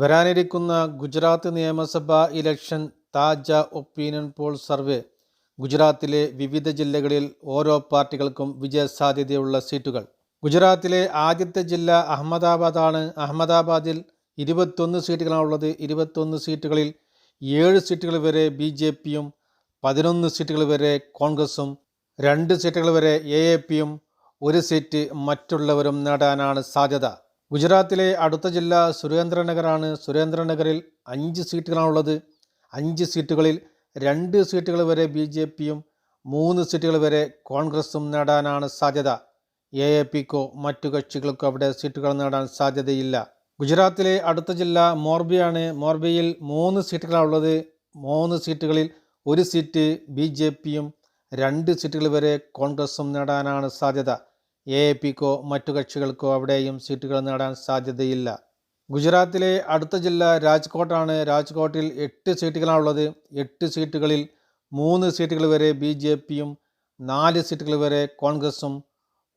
വരാനിരിക്കുന്ന ഗുജറാത്ത് നിയമസഭാ ഇലക്ഷൻ താജ ഒപ്പീനിയൻ പോൾ സർവേ. ഗുജറാത്തിലെ വിവിധ ജില്ലകളിൽ ഓരോ പാർട്ടികൾക്കും വിജയസാധ്യതയുള്ള സീറ്റുകൾ. ഗുജറാത്തിലെ ആദ്യത്തെ ജില്ല അഹമ്മദാബാദാണ്. അഹമ്മദാബാദിൽ ഇരുപത്തൊന്ന് സീറ്റുകളാണുള്ളത്. ഇരുപത്തൊന്ന് സീറ്റുകളിൽ ഏഴ് സീറ്റുകൾ വരെ ബി ജെ പിയും പതിനൊന്ന് സീറ്റുകൾ വരെ കോൺഗ്രസും രണ്ട് സീറ്റുകൾ വരെ എ എ പിയും ഒരു സീറ്റ് മറ്റുള്ളവരും നേടാനാണ് സാധ്യത. ഗുജറാത്തിലെ അടുത്ത ജില്ല സുരേന്ദ്രനഗറാണ് സുരേന്ദ്രനഗറിൽ അഞ്ച് സീറ്റുകളാണുള്ളത്. അഞ്ച് സീറ്റുകളിൽ രണ്ട് സീറ്റുകൾ വരെ ബി ജെ പിയും മൂന്ന് സീറ്റുകൾ വരെ കോൺഗ്രസും നേടാനാണ് സാധ്യത. എ എ പിക്കോ മറ്റു കക്ഷികൾക്കോ അവിടെ സീറ്റുകൾ നേടാൻ സാധ്യതയില്ല. ഗുജറാത്തിലെ അടുത്ത ജില്ല മോർബിയാണ്. മോർബിയിൽ മൂന്ന് സീറ്റുകളാണുള്ളത്. മൂന്ന് സീറ്റുകളിൽ ഒരു സീറ്റ് ബി ജെ പിയും രണ്ട് സീറ്റുകൾ വരെ കോൺഗ്രസും നേടാനാണ് സാധ്യത. എ എ പിക്കോ മറ്റു കക്ഷികൾക്കോ അവിടെയും സീറ്റുകൾ നേടാൻ സാധ്യതയില്ല. ഗുജറാത്തിലെ അടുത്ത ജില്ല രാജ്കോട്ടാണ്. രാജ്കോട്ടിൽ എട്ട് സീറ്റുകളാണുള്ളത്. എട്ട് സീറ്റുകളിൽ മൂന്ന് സീറ്റുകൾ വരെ ബി ജെ പിയും നാല് സീറ്റുകൾ വരെ കോൺഗ്രസും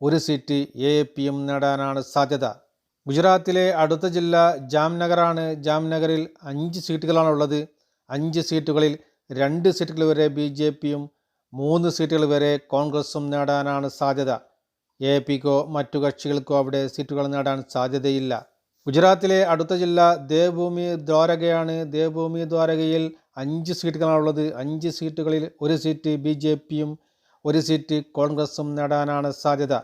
ഒരു സീറ്റ് എ എ പിയും നേടാനാണ് സാധ്യത. ഗുജറാത്തിലെ അടുത്ത ജില്ല ജാംനഗറാണ്. ജാംനഗറിൽ അഞ്ച് സീറ്റുകളാണുള്ളത്. അഞ്ച് സീറ്റുകളിൽ രണ്ട് സീറ്റുകൾ വരെ ബി ജെ പിയും മൂന്ന് സീറ്റുകൾ വരെ കോൺഗ്രസും നേടാനാണ് സാധ്യത. എ പിക്കോ മറ്റു കക്ഷികൾക്കോ അവിടെ സീറ്റുകൾ നേടാൻ സാധ്യതയില്ല. ഗുജറാത്തിലെ അടുത്ത ജില്ല ദേവഭൂമി ദ്വാരകയാണ്. ദേവഭൂമി ദ്വാരകയിൽ അഞ്ച് സീറ്റുകളാണുള്ളത്. അഞ്ച് സീറ്റുകളിൽ ഒരു സീറ്റ് ബി ജെ പിയും ഒരു സീറ്റ് കോൺഗ്രസും നേടാനാണ് സാധ്യത.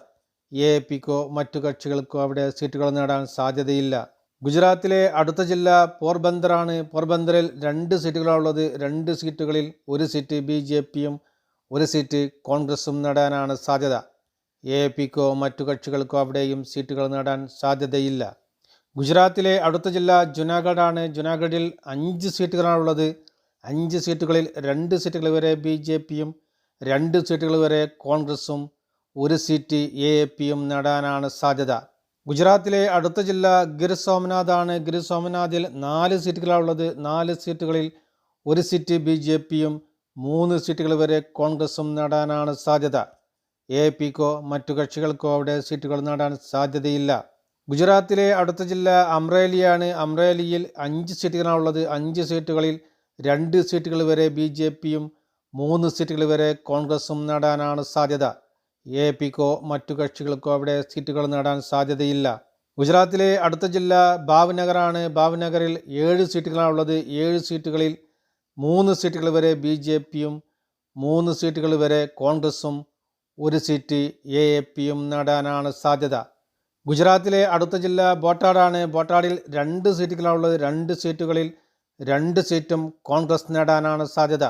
എ പിക്കോ മറ്റു കക്ഷികൾക്കോ അവിടെ സീറ്റുകൾ നേടാൻ സാധ്യതയില്ല. ഗുജറാത്തിലെ അടുത്ത ജില്ല പോർബന്ദറാണ്. പോർബന്ദറിൽ രണ്ട് സീറ്റുകളാണുള്ളത്. രണ്ട് സീറ്റുകളിൽ ഒരു സീറ്റ് ബി ജെ പിയും ഒരു സീറ്റ് കോൺഗ്രസും നേടാനാണ് സാധ്യത. എ പിക്കോ മറ്റു കക്ഷികൾക്കോ അവിടെയും സീറ്റുകൾ നേടാൻ സാധ്യതയില്ല. ഗുജറാത്തിലെ അടുത്ത ജില്ല ജുനാഗഡാണ്. ജുനാഗഡിൽ അഞ്ച് സീറ്റുകളാണുള്ളത്. അഞ്ച് സീറ്റുകളിൽ രണ്ട് സീറ്റുകൾ വരെ ബി ജെ പിയും രണ്ട് സീറ്റുകൾ വരെ കോൺഗ്രസും ഒരു സീറ്റ് എ എ പിയും നേടാനാണ് സാധ്യത. ഗുജറാത്തിലെ അടുത്ത ജില്ല ഗിർ സോമനാഥാണ് ഗിർ സോമനാഥിൽ നാല് സീറ്റുകളാണുള്ളത്. നാല് സീറ്റുകളിൽ ഒരു സീറ്റ് ബി ജെ പിയും മൂന്ന് സീറ്റുകൾ വരെ കോൺഗ്രസും നേടാനാണ് സാധ്യത. എ പിക്കോ മറ്റു കക്ഷികൾക്കോ അവിടെ സീറ്റുകൾ നേടാൻ സാധ്യതയില്ല. ഗുജറാത്തിലെ അടുത്ത ജില്ല അമ്രേലിയാണ്. അമ്രേലിയിൽ അഞ്ച് സീറ്റുകളാണുള്ളത്. അഞ്ച് സീറ്റുകളിൽ രണ്ട് സീറ്റുകൾ വരെ ബി ജെ പിയും മൂന്ന് സീറ്റുകൾ വരെ കോൺഗ്രസും നേടാനാണ് സാധ്യത. എ പിക്കോ മറ്റു കക്ഷികൾക്കോ അവിടെ സീറ്റുകൾ നേടാൻ സാധ്യതയില്ല. ഗുജറാത്തിലെ അടുത്ത ജില്ല ഭാവ്നഗറാണ്. ഭാവ്നഗറിൽ ഏഴ് സീറ്റുകളാണുള്ളത്. ഏഴ് സീറ്റുകളിൽ മൂന്ന് സീറ്റുകൾ വരെ ബി ജെ പിയും മൂന്ന് സീറ്റുകൾ വരെ കോൺഗ്രസും ഒരു സീറ്റ് എ എ പിയും നേടാനാണ് സാധ്യത. ഗുജറാത്തിലെ അടുത്ത ജില്ല ബോട്ടാഡാണ്. ബോട്ടാഡിൽ രണ്ട് സീറ്റുകളാണുള്ളത്. രണ്ട് സീറ്റുകളിൽ രണ്ട് സീറ്റും കോൺഗ്രസ് നേടാനാണ് സാധ്യത.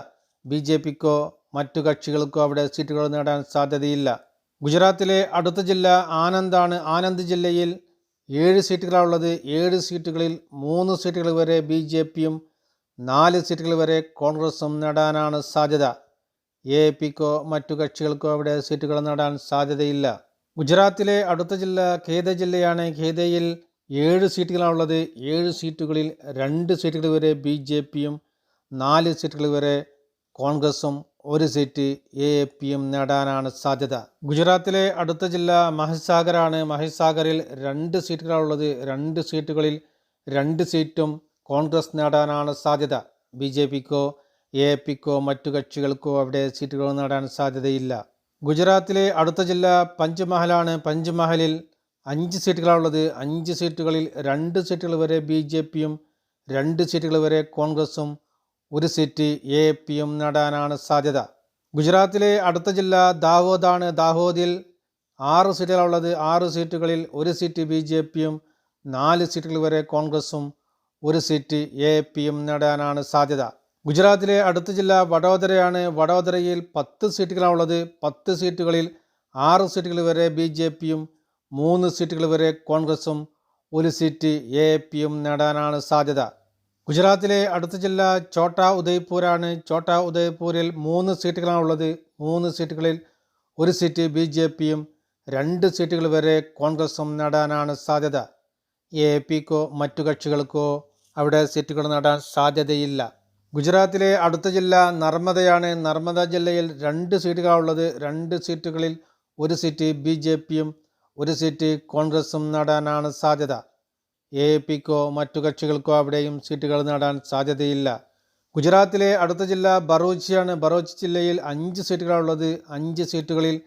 ബി ജെ പിക്കോ മറ്റു കക്ഷികൾക്കോ അവിടെ സീറ്റുകൾ നേടാൻ സാധ്യതയില്ല. ഗുജറാത്തിലെ അടുത്ത ജില്ല ആനന്ദാണ്. ആനന്ദ് ജില്ലയിൽ ഏഴ് സീറ്റുകളാണുള്ളത്. ഏഴ് സീറ്റുകളിൽ മൂന്ന് സീറ്റുകൾ വരെ ബി ജെ പിയും നാല് സീറ്റുകൾ വരെ കോൺഗ്രസും നേടാനാണ് സാധ്യത. എ പിക്കോ മറ്റു കക്ഷികൾക്കോ അവിടെ സീറ്റുകൾ നേടാൻ സാധ്യതയില്ല. ഗുജറാത്തിലെ അടുത്ത ജില്ല ഖേദ ജില്ലയാണ്. ഖേദയിൽ ഏഴ് സീറ്റുകളാണുള്ളത്. ഏഴ് സീറ്റുകളിൽ രണ്ട് സീറ്റുകൾ വരെ ബി ജെ പിയും നാല് സീറ്റുകൾ വരെ കോൺഗ്രസും ഒരു സീറ്റ് എ എ പിയും നേടാനാണ് സാധ്യത. ഗുജറാത്തിലെ അടുത്ത ജില്ല മഹിസാഗറാണ്. മഹിസാഗറിൽ രണ്ട് സീറ്റുകളാണുള്ളത്. രണ്ട് സീറ്റുകളിൽ രണ്ട് സീറ്റും കോൺഗ്രസ് നേടാനാണ് സാധ്യത. ബി ജെ പിക്കോ എ പിക്കോ മറ്റു കക്ഷികൾക്കോ അവിടെ സീറ്റുകൾ നേടാൻ സാധ്യതയില്ല. ഗുജറാത്തിലെ അടുത്ത ജില്ല പഞ്ച്മഹലാണ് പഞ്ച്മഹലിൽ അഞ്ച് സീറ്റുകളാണുള്ളത്. അഞ്ച് സീറ്റുകളിൽ രണ്ട് സീറ്റുകൾ വരെ ബി ജെ പിയും രണ്ട് സീറ്റുകൾ വരെ കോൺഗ്രസും ഒരു സീറ്റ് എ പിയും നേടാനാണ് സാധ്യത. ഗുജറാത്തിലെ അടുത്ത ജില്ല ദാഹോദാണ് ദാഹോദിൽ ആറ് സീറ്റുകളുള്ളത് ആറ് സീറ്റുകളിൽ ഒരു സീറ്റ് ബി ജെ പിയും നാല് സീറ്റുകൾ വരെ കോൺഗ്രസും ഒരു സീറ്റ് എ പിയും നേടാനാണ് സാധ്യത. ഗുജറാത്തിലെ അടുത്ത ജില്ല വഡോദരയാണ്. വഡോദരയിൽ പത്ത് സീറ്റുകളാണുള്ളത്. പത്ത് സീറ്റുകളിൽ ആറ് സീറ്റുകൾ വരെ ബി ജെ പിയും മൂന്ന് സീറ്റുകൾ വരെ കോൺഗ്രസും ഒരു സീറ്റ് എ പിയും നേടാനാണ് സാധ്യത. ഗുജറാത്തിലെ അടുത്ത ജില്ല ചോട്ട ഉദയ്പൂരാണ്. ചോട്ട ഉദയ്പൂരിൽ മൂന്ന് സീറ്റുകളാണുള്ളത്. മൂന്ന് സീറ്റുകളിൽ ഒരു സീറ്റ് ബി ജെ പിയും രണ്ട് സീറ്റുകൾ വരെ കോൺഗ്രസും നേടാനാണ് സാധ്യത. എ പിക്കോ മറ്റു കക്ഷികൾക്കോ അവിടെ സീറ്റുകൾ നേടാൻ സാധ്യതയില്ല. ഗുജറാത്തിലെ അടുത്ത ജില്ല നർമ്മദയാണ്. നർമ്മദ ജില്ലയിൽ രണ്ട് സീറ്റുകളുള്ളത് രണ്ട് സീറ്റുകളിൽ ഒരു സീറ്റ് ബി ജെ പിയും ഒരു സീറ്റ് കോൺഗ്രസും നേടാനാണ് സാധ്യത. എ പിക്കോ മറ്റു കക്ഷികൾക്കോ അവിടെയും സീറ്റുകൾ നേടാൻ സാധ്യതയില്ല. ഗുജറാത്തിലെ അടുത്ത ജില്ല ബറോച്ചിയാണ്. ബറോച്ച് ജില്ലയിൽ അഞ്ച് സീറ്റുകളുള്ളത് അഞ്ച് സീറ്റുകളിൽ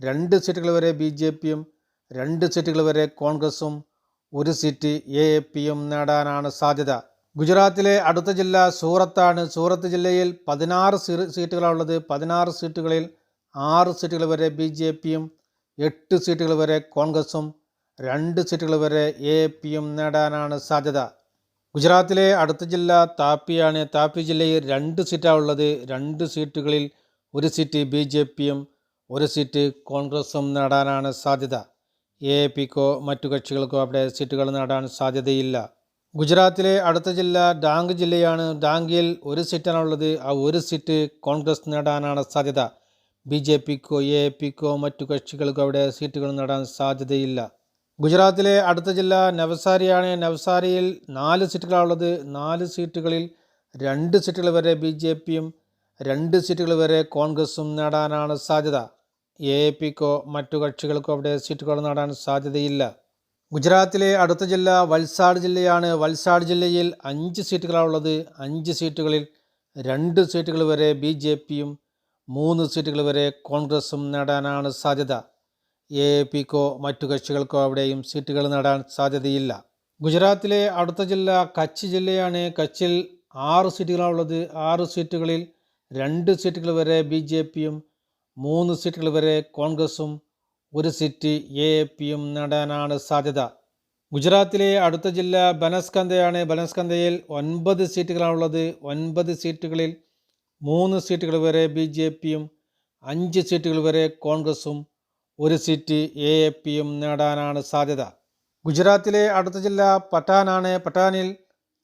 രണ്ട് സീറ്റുകൾ വരെ ബി ജെ പിയും രണ്ട് സീറ്റുകൾ വരെ കോൺഗ്രസും ഒരു സീറ്റ് എ പിയും നേടാനാണ് സാധ്യത. ഗുജറാത്തിലെ അടുത്ത ജില്ല സൂറത്താണ്. സൂറത്ത് ജില്ലയിൽ പതിനാറ് സീറ്റുകളാണുള്ളത്. പതിനാറ് സീറ്റുകളിൽ ആറ് സീറ്റുകൾ വരെ ബി ജെ പിയും എട്ട് സീറ്റുകൾ വരെ കോൺഗ്രസും രണ്ട് സീറ്റുകൾ വരെ എ പിയും നേടാനാണ് സാധ്യത. ഗുജറാത്തിലെ അടുത്ത ജില്ല താപ്പിയാണ്. താപ്പി ജില്ലയിൽ രണ്ട് സീറ്റാണ് ഉള്ളത് രണ്ട് സീറ്റുകളിൽ ഒരു സീറ്റ് ബി ജെ പിയും ഒരു സീറ്റ് കോൺഗ്രസും നേടാനാണ് സാധ്യത. എ പിക്കോ മറ്റു കക്ഷികൾക്കോ അവിടെ സീറ്റുകൾ നേടാൻ സാധ്യതയില്ല. ഗുജറാത്തിലെ അടുത്ത ജില്ല ഡാംഗ് ജില്ലയാണ്. ഡാംഗിൽ ഒരു സീറ്റാണുള്ളത്. ആ ഒരു സീറ്റ് കോൺഗ്രസ് നേടാനാണ് സാധ്യത. ബി ജെ പിക്കോ എ പിക്കോ മറ്റു കക്ഷികൾക്കോ അവിടെ സീറ്റുകൾ നേടാൻ സാധ്യതയില്ല. ഗുജറാത്തിലെ അടുത്ത ജില്ല നവസാരിയാണ്. നവസാരിയിൽ നാല് സീറ്റുകളാണുള്ളത്. നാല് സീറ്റുകളിൽ രണ്ട് സീറ്റുകൾ വരെ ബി ജെ പിയും രണ്ട് സീറ്റുകൾ വരെ കോൺഗ്രസും നേടാനാണ് സാധ്യത. എ പിക്കോ മറ്റു കക്ഷികൾക്കോ അവിടെ സീറ്റുകൾ നേടാൻ സാധ്യതയില്ല. ഗുജറാത്തിലെ അടുത്ത ജില്ല വൽസാഡ് ജില്ലയാണ്. വൽസാഡ് ജില്ലയിൽ അഞ്ച് സീറ്റുകളാണുള്ളത്. അഞ്ച് സീറ്റുകളിൽ രണ്ട് സീറ്റുകൾ വരെ ബി ജെ പിയും മൂന്ന് സീറ്റുകൾ വരെ കോൺഗ്രസും നേടാനാണ് സാധ്യത. എ പിക്കോ മറ്റു കക്ഷികൾക്കോ അവിടെയും സീറ്റുകൾ നേടാൻ സാധ്യതയില്ല. ഗുജറാത്തിലെ അടുത്ത ജില്ല കച്ച് ജില്ലയാണ്. കച്ചിൽ ആറ് സീറ്റുകളാണുള്ളത്. ആറ് സീറ്റുകളിൽ രണ്ട് സീറ്റുകൾ വരെ ബി ജെ പിയും മൂന്ന് സീറ്റുകൾ വരെ കോൺഗ്രസും ഒരു സീറ്റ് എ പിയും നേടാനാണ് സാധ്യത. ഗുജറാത്തിലെ അടുത്ത ജില്ല ബനസ്കന്ദയാണ് ബനസ്കന്ദയിൽ ഒൻപത് സീറ്റുകളാണുള്ളത്. ഒൻപത് സീറ്റുകളിൽ മൂന്ന് സീറ്റുകൾ വരെ ബി ജെ പിയും അഞ്ച് സീറ്റുകൾ വരെ കോൺഗ്രസും ഒരു സീറ്റ് എ എ പിയും നേടാനാണ് സാധ്യത. ഗുജറാത്തിലെ അടുത്ത ജില്ല പട്ടാനാണ്. പട്ടാനിൽ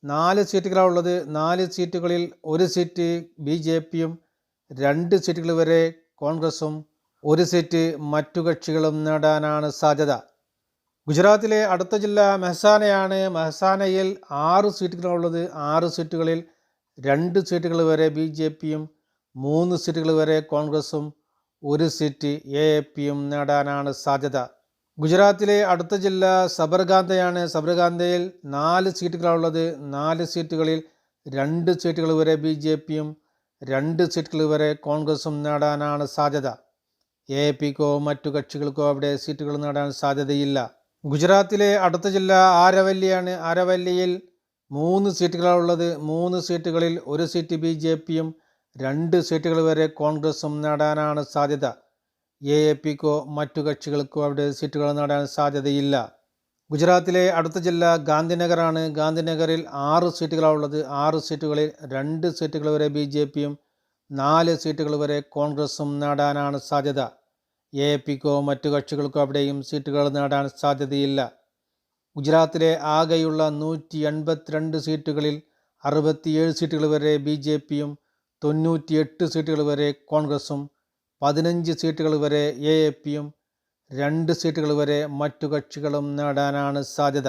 നാല് സീറ്റുകളാണുള്ളത്. നാല് സീറ്റുകളിൽ ഒരു സീറ്റ് ബി ജെ പിയും രണ്ട് സീറ്റുകൾ വരെ കോൺഗ്രസും ഒരു സീറ്റ് മറ്റു കക്ഷികളും നേടാനാണ് സാധ്യത. ഗുജറാത്തിലെ അടുത്ത ജില്ല മെഹസാനയാണ്. മെഹസാനയിൽ ആറ് സീറ്റുകളുള്ളത് ആറ് സീറ്റുകളിൽ രണ്ട് സീറ്റുകൾ വരെ ബി ജെ പിയും മൂന്ന് സീറ്റുകൾ വരെ കോൺഗ്രസും ഒരു സീറ്റ് എ എ പിയും നേടാനാണ് സാധ്യത. ഗുജറാത്തിലെ അടുത്ത ജില്ല സബർഗാന്തയാണ് സബർഗാന്തയിൽ നാല് സീറ്റുകളുള്ളത് നാല് സീറ്റുകളിൽ രണ്ട് സീറ്റുകൾ വരെ ബി ജെ പിയും രണ്ട് സീറ്റുകൾ വരെ കോൺഗ്രസും നേടാനാണ് സാധ്യത. എ പിക്കോ മറ്റു കക്ഷികൾക്കോ അവിടെ സീറ്റുകൾ നേടാൻ സാധ്യതയില്ല. ഗുജറാത്തിലെ അടുത്ത ജില്ല ആരവല്ലിയാണ്. ആരവല്ലിയിൽ മൂന്ന് സീറ്റുകളാണുള്ളത് മൂന്ന് സീറ്റുകളിൽ ഒരു സീറ്റ് ബി ജെ പിയും രണ്ട് സീറ്റുകൾ വരെ കോൺഗ്രസും നേടാനാണ് സാധ്യത. എ പിക്കോ മറ്റു കക്ഷികൾക്കോ അവിടെ സീറ്റുകൾ നേടാൻ സാധ്യതയില്ല. ഗുജറാത്തിലെ അടുത്ത ജില്ല ഗാന്ധിനഗറാണ്. ഗാന്ധിനഗറിൽ ആറ് സീറ്റുകളാണുള്ളത് ആറ് സീറ്റുകളിൽ രണ്ട് സീറ്റുകൾ വരെ ബി ജെ പിയും നാല് സീറ്റുകൾ വരെ കോൺഗ്രസും നേടാനാണ് സാധ്യത. എ പിക്കോ മറ്റു കക്ഷികൾക്കോ അവിടെയും സീറ്റുകൾ നേടാൻ സാധ്യതയില്ല. ഗുജറാത്തിലെ ആകെയുള്ള നൂറ്റി എൺപത്തിരണ്ട് സീറ്റുകളിൽ അറുപത്തിയേഴ് സീറ്റുകൾ വരെ ബി ജെ പിയും തൊണ്ണൂറ്റിയെട്ട് സീറ്റുകൾ വരെ കോൺഗ്രസും പതിനഞ്ച് സീറ്റുകൾ വരെ എ എ പിയും രണ്ട് സീറ്റുകൾ വരെ മറ്റു കക്ഷികളും നേടാനാണ് സാധ്യത.